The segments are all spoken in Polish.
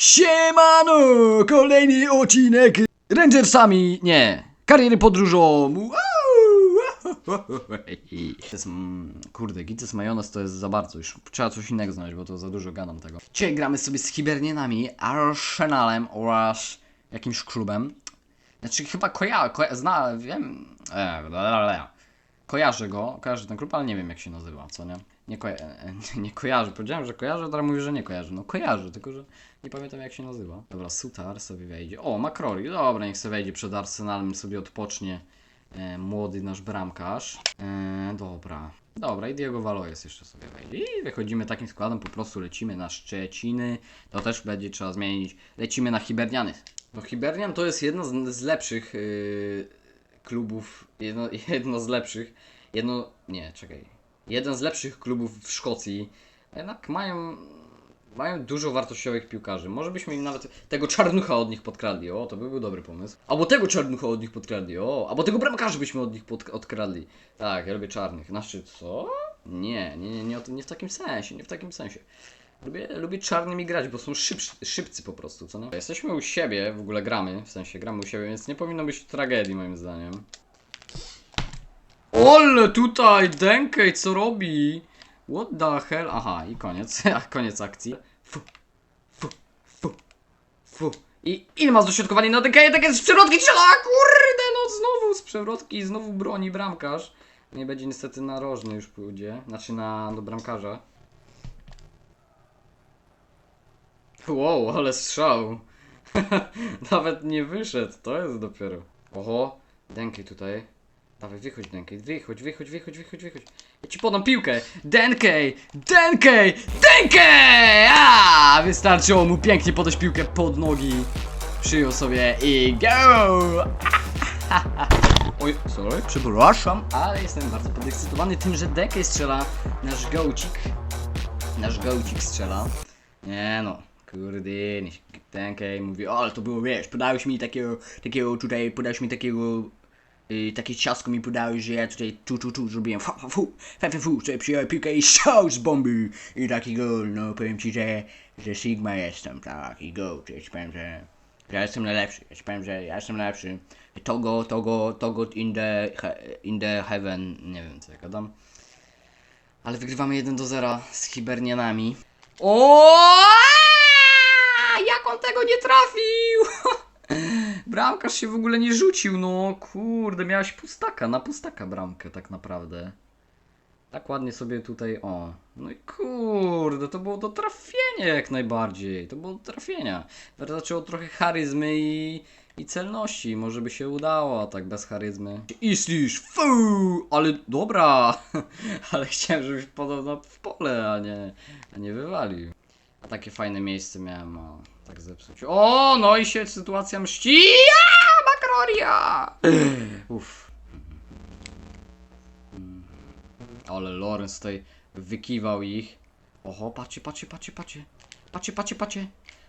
Siemano! Kolejny odcinek Rangersami, nie, kariery podróżą. To jest, mm, kurde, gites majonez to jest za bardzo, już trzeba coś innego znaleźć, bo to za dużo gadam tego. Dzisiaj gramy sobie z Hibernianami, Arsenalem oraz jakimś klubem. Znaczy chyba koja, koja zna, wiem, e, la. Kojarzę go, kojarzę ten klub, ale nie wiem jak się nazywa, co nie? Nie, koja e, nie kojarzę, powiedziałem, że kojarzę, teraz mówię, że nie kojarzę. No kojarzę, tylko że nie pamiętam jak się nazywa. Dobra, Sutar sobie wejdzie. O, Makrori, dobra, niech sobie wejdzie przed Arsenalem, sobie odpocznie e, młody nasz bramkarz. E, dobra. Dobra, i Diego Valois jeszcze sobie wejdzie. I wychodzimy takim składem, po prostu lecimy na Szczeciny. To też będzie trzeba zmienić. Lecimy na Hiberniany. No Hibernian to jest jedno z, z lepszych yy, klubów, jedno, jedno z lepszych, jedno, nie, czekaj, jeden z lepszych klubów w Szkocji. Jednak mają, mają dużo wartościowych piłkarzy. Może byśmy im nawet tego czarnucha od nich podkradli, o, to by był dobry pomysł. Albo tego czarnucha od nich podkradli, o, albo tego bramkarza byśmy od nich pod, odkradli. Tak, ja lubię czarnych. Znaczy, co? Nie, nie, nie, nie, nie w takim sensie, nie w takim sensie. Lubię, lubię czarnymi grać, bo są szybcy, szybcy po prostu, co nie? Jesteśmy u siebie, w ogóle gramy, w sensie gramy u siebie, więc nie powinno być tragedii moim zdaniem. Ole tutaj, Denkej, co robi? What the hell? Aha, i koniec, koniec akcji. Fu, fu, fu, fu. I ile masz dośrodkowanie na Denkeja, tak jest z przewrotki strzela, kurde, no znowu z przewrotki, znowu broni bramkarz. Nie będzie niestety narożny już pójdzie, znaczy na, do bramkarza. Wow, ale strzał. Nawet nie wyszedł, to jest dopiero. Oho, Denkej tutaj. Dawaj, wychodź Denkej, wychodź, wychodź, wychodź, wychodź, wychodź. Ja ci podam piłkę. Denkej, Denkej, Denkej! A, wystarczyło mu pięknie podać piłkę pod nogi. Przyjął sobie i go! Oj, sorry, przepraszam, ale jestem bardzo podekscytowany tym, że Denkej strzela nasz gołcik. Nasz gołcik strzela. Nie no, kurde, nie się- Tenkej mówi, o, ale to było, wiesz, podałeś mi takiego, takiego tutaj, podałeś mi takiego, y, takie ciasko mi podałeś, że ja tutaj tu, tu, tu zrobiłem, fu, fu, fu, fu, fu, fu, sobie przyjąłem piłkę i strzał z bomby i taki gol, no powiem ci, że, że Sigma jestem, tak, i go, ci powiem, że, ja jestem najlepszy, ja powiem, że ja jestem najlepszy, Togo, Togo, Togo in the, he, in the heaven, nie wiem co ja gadam. Ale wygrywamy 1 do 0 z Hibernianami. O! On tego nie trafił! Bramkarz się w ogóle nie rzucił, no kurde, miałeś pustaka, na pustaka bramkę tak naprawdę. Tak ładnie sobie tutaj, o. No i kurde, to było do trafienia jak najbardziej. To było do trafienia. Zaczęło trochę charyzmy i, i celności. Może by się udało, tak bez charyzmy. Islisz, fu! Ale dobra! Ale chciałem, żebyś podał na w pole, a nie, a nie wywalił. A takie fajne miejsce miałem, a tak zepsuć. O, no i się sytuacja mści! Ja, Makroria! Uff. Ale Lorenz tutaj wykiwał ich. Oho, patrzcie, patrzcie, patrzcie, patrzcie. Patrzcie, patrzcie, patrzcie.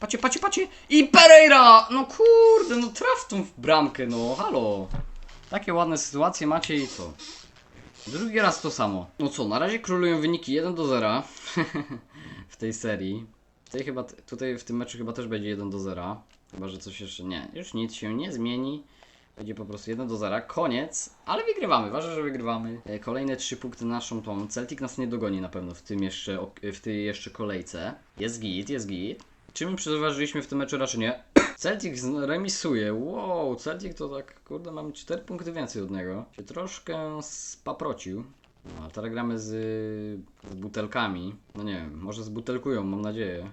Patrzcie, patrzcie, patrzcie. I Pereira! No kurde, no traf tą w bramkę, no halo. Takie ładne sytuacje macie i co? Drugi raz to samo. No co, na razie królują wyniki 1 do 0 w tej serii. Tutaj chyba, tutaj w tym meczu chyba też będzie 1 do 0. Chyba, że coś jeszcze nie. Już nic się nie zmieni. Będzie po prostu 1 do 0. Koniec, ale wygrywamy. Ważne, że wygrywamy. E, Kolejne 3 punkty naszą tą. Celtic nas nie dogoni na pewno w tym jeszcze, w tej jeszcze kolejce. Jest git, jest git. Czy my przeważyliśmy w tym meczu? Raczej nie. Celtic remisuje. Wow, Celtic to tak, kurde, mamy 4 punkty więcej od niego. Się troszkę spaprocił. No, teraz gramy z, z butelkami. No nie wiem, może zbutelkują, mam nadzieję.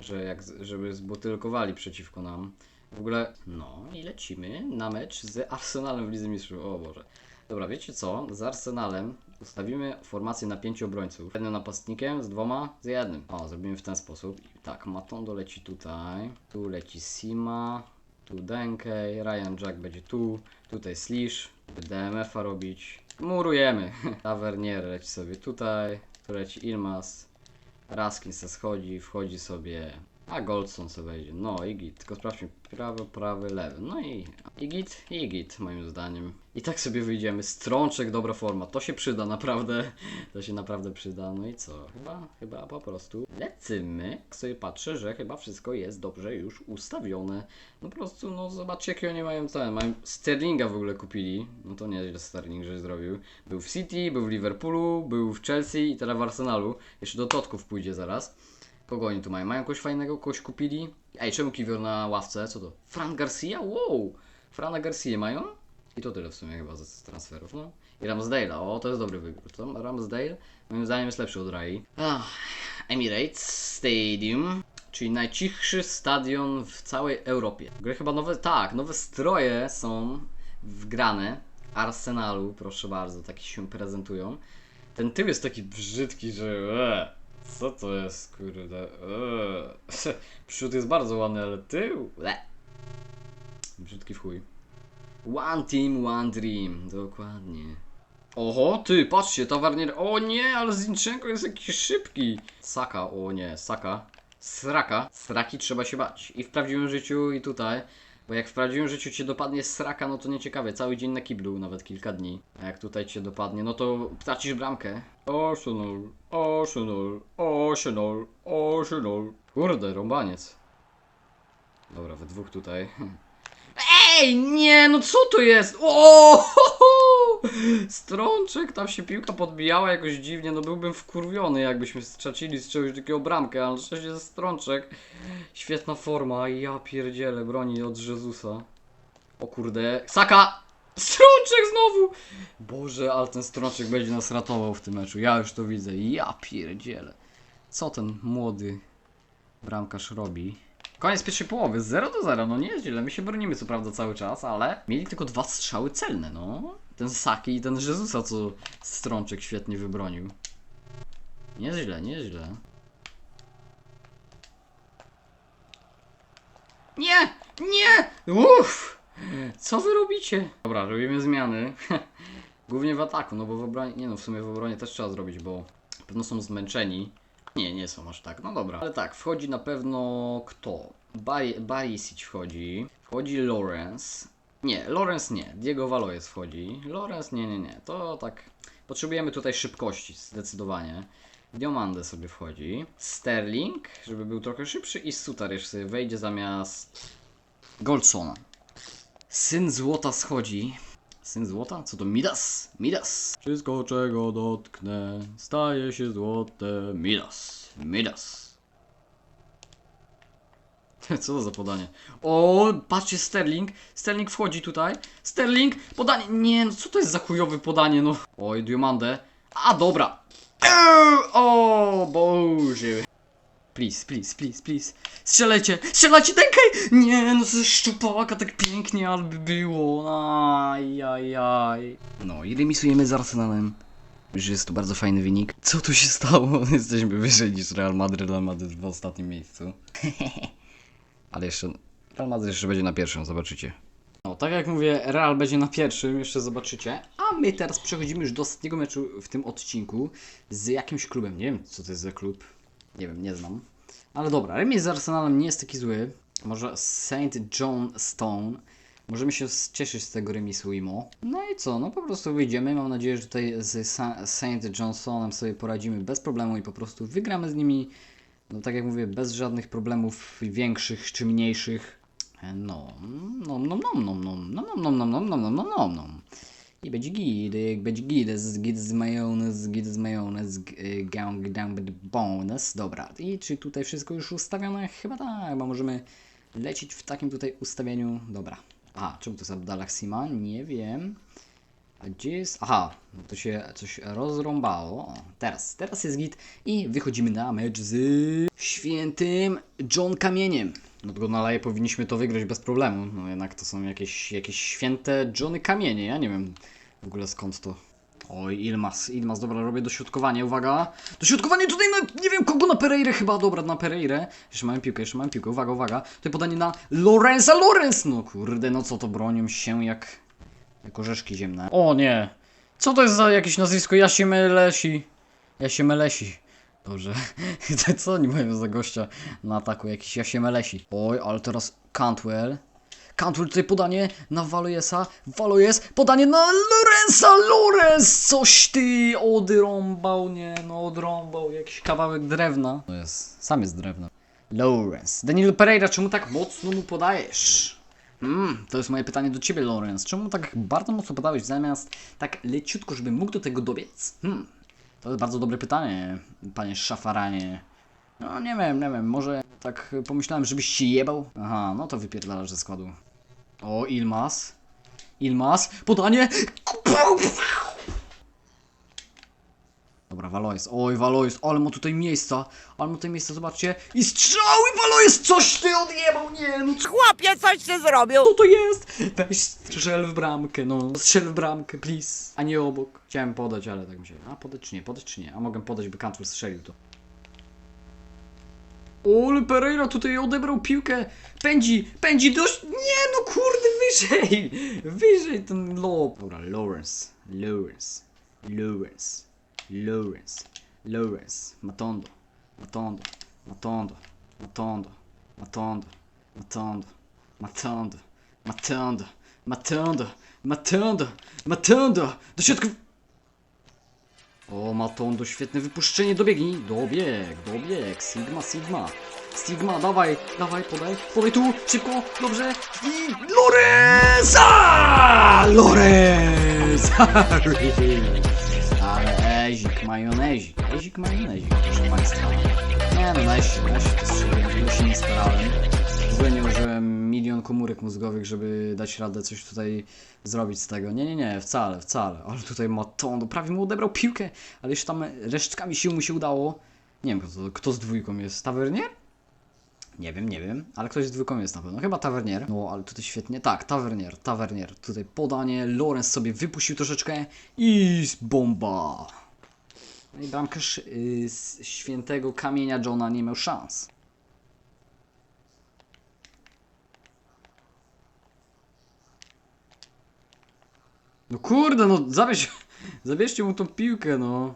Że jak, żeby zbutelkowali przeciwko nam. W ogóle, no i lecimy na mecz z Arsenalem w Lidze Mistrzów. O Boże. Dobra, wiecie co? Z Arsenalem ustawimy formację na pięciu obrońców. Jednym napastnikiem, z dwoma, z jednym. O, zrobimy w ten sposób. I tak, Matondo leci tutaj. Tu leci Sima. Tu Denkej. Ryan Jack będzie tu. Tutaj Slish. DMF-a robić. Murujemy. Tavernier leci sobie tutaj. Tu leci Ilmas. Raskin se schodzi, wchodzi sobie A Goldson sobie wejdzie. No i git. Tylko sprawdźmy prawy, prawy, lewy. No i, i git, i git moim zdaniem. I tak sobie wyjdziemy. Strączek, dobra forma. To się przyda naprawdę. To się naprawdę przyda. No i co? Chyba, chyba po prostu lecimy. Tak sobie patrzę, że chyba wszystko jest dobrze już ustawione. No po prostu, no zobaczcie jakie oni mają ten. Mają Sterlinga w ogóle kupili. No to nieźle Sterling, że zrobił. Był w City, był w Liverpoolu, był w Chelsea i teraz w Arsenalu. Jeszcze do Totków pójdzie zaraz. Kogo oni tu mają? Mają kogoś fajnego? Kogoś kupili? Ej, czemu Kiwior na ławce? Co to? Fran Garcia? Wow! Frana Garcia mają? I to tyle w sumie chyba z transferów, no. I Ramsdale'a, o to jest dobry wybór. To Ramsdale moim zdaniem jest lepszy od Rai. Ah, Emirates Stadium, czyli najcichszy stadion w całej Europie. Ogóle chyba nowe, tak, nowe stroje są wgrane. Arsenalu, proszę bardzo, takie się prezentują. Ten tył jest taki brzydki, że eee, co to jest, kurde, eee. Przód jest bardzo ładny, ale tył, le. Brzydki w chuj. One team, one dream, dokładnie. Oho, ty, patrzcie, towarnier. O nie, ale Zinchenko jest jakiś szybki. Saka, o nie, Saka. Sraka. Sraki trzeba się bać. I w prawdziwym życiu, i tutaj. Bo jak w prawdziwym życiu cię dopadnie sraka, no to nieciekawe. Cały dzień na kiblu, nawet kilka dni. A jak tutaj cię dopadnie, no to tracisz bramkę. Arsenal, Arsenal, Arsenal, Arsenal. Kurde, rąbaniec. Dobra, we dwóch tutaj. Ej, nie, no co to jest? O! Strączek, tam się piłka podbijała jakoś dziwnie, no byłbym wkurwiony jakbyśmy stracili z czegoś takiego bramkę, ale szczęście jest strączek. Świetna forma, ja pierdzielę, broni od Jezusa. O kurde, Saka! Strączek znowu! Boże, ale ten strączek będzie nas ratował w tym meczu, ja już to widzę, ja pierdzielę. Co ten młody bramkarz robi? Koniec pierwszej połowy, 0 do 0, no nie jest źle, my się bronimy co prawda cały czas, ale mieli tylko dwa strzały celne, no. Ten Saki i ten Jezusa, co Strączek świetnie wybronił. Nie jest źle, nie. Nie! Uff! Co wy robicie? Dobra, robimy zmiany. Głównie w ataku, no bo w obronie, nie no, w sumie w obronie też trzeba zrobić, bo pewno są zmęczeni. Nie, nie są aż tak, no dobra. Ale tak, wchodzi na pewno kto? Bar- Barisic wchodzi, wchodzi Lawrence. Nie, Lawrence nie, Diego Valois wchodzi. Lawrence nie, nie, nie, to tak, potrzebujemy tutaj szybkości, zdecydowanie. Diomande sobie wchodzi. Sterling, żeby był trochę szybszy i Sutar jeszcze wejdzie zamiast Goldsona. Syn złota schodzi. Syn złota? Co to? Midas? Midas. Wszystko czego dotknę staje się złote. Midas. Midas. Co to za podanie? O, patrzcie, Sterling. Sterling wchodzi tutaj. Sterling, podanie. Nie, no co to jest za chujowe podanie, no. Oj, Diomande. A, dobra. Eee, O, Boże. Please, please, please, please. Strzelajcie! Strzelajcie, dękaj! Nie, no to jest szczupaka, tak pięknie, ale by było. Ajajaj. No i remisujemy z Arsenalem. Już jest to bardzo fajny wynik. Co tu się stało? Jesteśmy wyżej niż Real Madrid, Real Madrid w ostatnim miejscu. ale jeszcze... Real Madrid jeszcze będzie na pierwszym, zobaczycie. No, tak jak mówię, Real będzie na pierwszym, jeszcze zobaczycie. A my teraz przechodzimy już do ostatniego meczu w tym odcinku z jakimś klubem. Nie wiem, co to jest za klub. Nie wiem, nie znam. Ale dobra, remis z Arsenalem nie jest taki zły. Może St. John Stone. Możemy się cieszyć z tego remisu IMO. No i co, no po prostu wyjdziemy. Mam nadzieję, że tutaj z St. Johnsonem sobie poradzimy bez problemu i po prostu wygramy z nimi. No tak jak mówię, bez żadnych problemów większych czy mniejszych. E, No, no, no, no, no, no, no, no, no, no, no, no, no, no, no, no. I będzie git, jak będzie git, z git z majonez, git z majonez, y, gang down bonus. Dobra, i czy tutaj wszystko już ustawione? Chyba tak, bo możemy lecieć w takim tutaj ustawieniu. Dobra. Aha, czemu to jest Abdallah Sima? Nie wiem. A gdzie jest? Aha, no to się coś rozrąbało. O, teraz, teraz jest git i wychodzimy na mecz z świętym John Kamieniem. No tego na laje powinniśmy to wygrać bez problemu. No jednak to są jakieś, jakieś święte Johnny Kamienie. Ja nie wiem w ogóle skąd to. Oj, Ilmas, Ilmas, dobra, robię dośrodkowanie, uwaga. Dośrodkowanie tutaj na, nie wiem kogo, na Pereirę chyba, dobra, na Pereirę. Jeszcze mamy piłkę, jeszcze mamy piłkę, uwaga, uwaga. Tutaj podanie na Lorenza, Lorenz! No kurde, no co to, bronią się jak, jak orzeszki ziemne. O nie, co to jest za jakieś nazwisko? Ja się melesi. Ja się melesi. Dobrze. Co oni mają za gościa na ataku? Jakiś Jasiemelesi. Oj, ale teraz Cantwell. Cantwell tutaj podanie na Valojesa. Valojes, podanie na Lorenza. Lorenz! Coś ty odrąbał, nie no odrąbał. Jakiś kawałek drewna. To jest, sam jest drewno. Lorenz. Daniel Pereira, czemu tak mocno mu podajesz? Hmm, to jest moje pytanie do ciebie, Lorenz. Czemu tak bardzo mocno podałeś, zamiast tak leciutko, żebym mógł do tego dobiec? Hmm, to jest bardzo dobre pytanie, panie szafaranie. No nie wiem, nie wiem, może tak pomyślałem, żebyś się jebał? Aha, no to wypierdalasz ze składu. O, Ilmas. Ilmas, podanie! Dobra, Valois. Oj, Valois, ale ma tutaj miejsca. Ale ma tutaj miejsca, zobaczcie. I strzały, Valois! Coś ty odjebał, nie no co Chłopie, coś ty zrobił! co to jest? Weź strzel w bramkę, no. Strzel w bramkę, please. A nie obok. Chciałem podać, ale tak mi się... A, podać czy nie? Podać czy nie? A mogę podać, by Cantwell strzelił to. Ole Pereira tutaj odebrał piłkę. Pędzi, pędzi dość... Nie no, kurde, wyżej. Wyżej ten lob. Dobra, Lawrence. Lawrence. Lawrence. Lawrence. Lawrence. Matondo. Matondo. Matondo. Matondo. Matondo. Matondo. Matondo. Matondo. Matondo. Matondo. Matondo. Do środka. O, Matondo, świetne wypuszczenie, dobiegnij. Dobieg, dobieg. Sigma, Sigma. Sigma, dawaj, dawaj, podaj. Podaj tu, szybko, dobrze. I Lorenza! Lorenz! Ale ezik, majonezik. Ezik, majonezik, proszę Państwa. Nie no, najsi, najsi to strzeliłem, się nie starałem. W ogóle nie użyłem milion komórek mózgowych, żeby dać radę coś tutaj zrobić z tego. Nie, nie, nie, wcale, wcale. Ale tutaj Matondo prawie mu odebrał piłkę, ale jeszcze tam resztkami sił mu się udało. Nie wiem, kto, kto z dwójką jest. Tavernier? Nie wiem, nie wiem, ale ktoś z dwójką jest na pewno. Chyba Tavernier. No, ale tutaj świetnie. Tak, Tavernier, Tavernier. Tutaj podanie, Lorenz sobie wypuścił troszeczkę i bomba. I bramkarz y, z świętego kamienia Johna nie miał szans. No kurde, no zabierz, zabierzcie mu tą piłkę, no.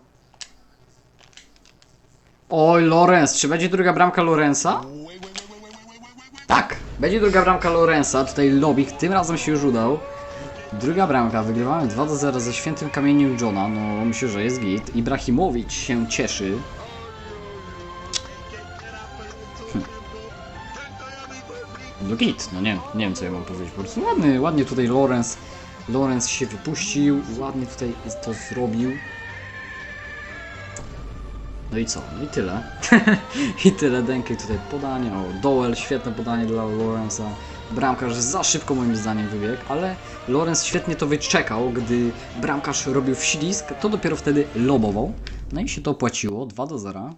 Oj, Lorenz, czy będzie druga bramka Lorenza? Tak, będzie druga bramka Lorenza, tutaj Lobik, tym razem się już udał. Druga bramka, wygrywamy 2 do 0 ze świętym kamieniem Johna, no myślę, że jest git. Ibrahimowicz się cieszy. Hm. No git, no nie, nie wiem co ja mam powiedzieć, po prostu ładny, ładnie tutaj Lorenz, Lorenz się wypuścił, ładnie tutaj to zrobił. No i co? No i tyle. I tyle. Denke tutaj podanie. O, Doel, świetne podanie dla Lorenza. Bramkarz za szybko moim zdaniem wybiegł, ale Lorenz świetnie to wyczekał, gdy bramkarz robił wślizg, to dopiero wtedy lobował. No i się to opłaciło, 2 do 0.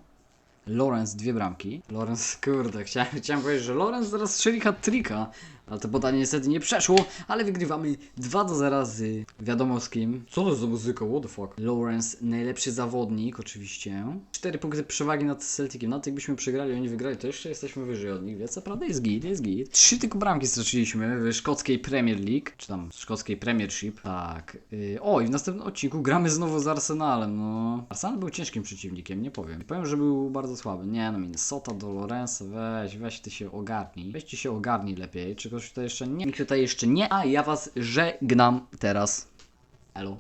Lorenz dwie bramki. Lorenz, kurde, chciałem, chciałem powiedzieć, że Lorenz zaraz strzeli hat-tricka, ale to podanie niestety nie przeszło, ale wygrywamy 2 do 0 z wiadomo z kim. Co to za muzyka, what the fuck? Lorenz, najlepszy zawodnik oczywiście. 4 punkty przewagi nad Celticiem, nawet jakbyśmy przegrali, oni wygrali, to jeszcze jesteśmy wyżej od nich, więc co prawda jest git, jest git. Trzy tylko bramki straciliśmy w szkockiej Premier League, czy tam szkockiej Premiership. Tak. Yy, o, i w następnym odcinku gramy znowu z Arsenalem, no. Arsenal był ciężkim przeciwnikiem, nie powiem. Powiem, że był bardzo słaby. Nie no, Minnesota do Lorenza, weź, weź ty się ogarnij. Weź ty się ogarnij lepiej, czegoś tutaj jeszcze nie. Nikt tutaj jeszcze nie, a ja was żegnam teraz. Elo.